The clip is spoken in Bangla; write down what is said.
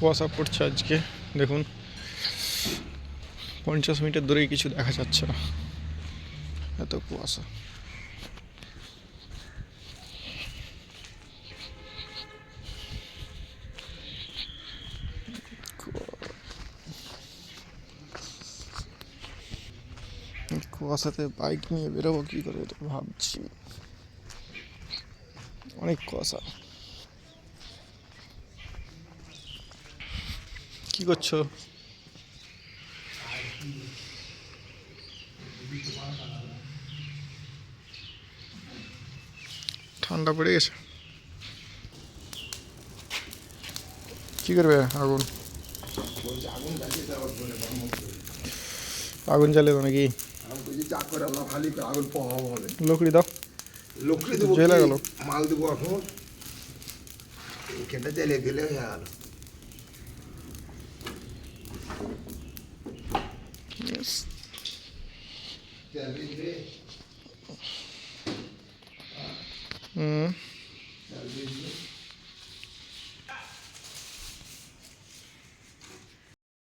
কুয়াশা পড়ছে আজকে। দেখুন, পঞ্চাশ মিটার দূরেই কিছু দেখা যাচ্ছে না। এত কুয়াশা। কুয়াশাতে বাইক নিয়ে বেরোবো কী করে ভাবছি। অনেক কুয়াশা। কি করছ? ঠান্ডা পড়ে গেছে। কি করবে আগুন? আগুন আগুন জ্বালিয়ে নাকি? লকড়ি দাও। লকড়ি দেবো জ্বলে? মাল দেবো এখন। জ্বালিয়ে দিলে হয়ে গেল। 也是。嗯。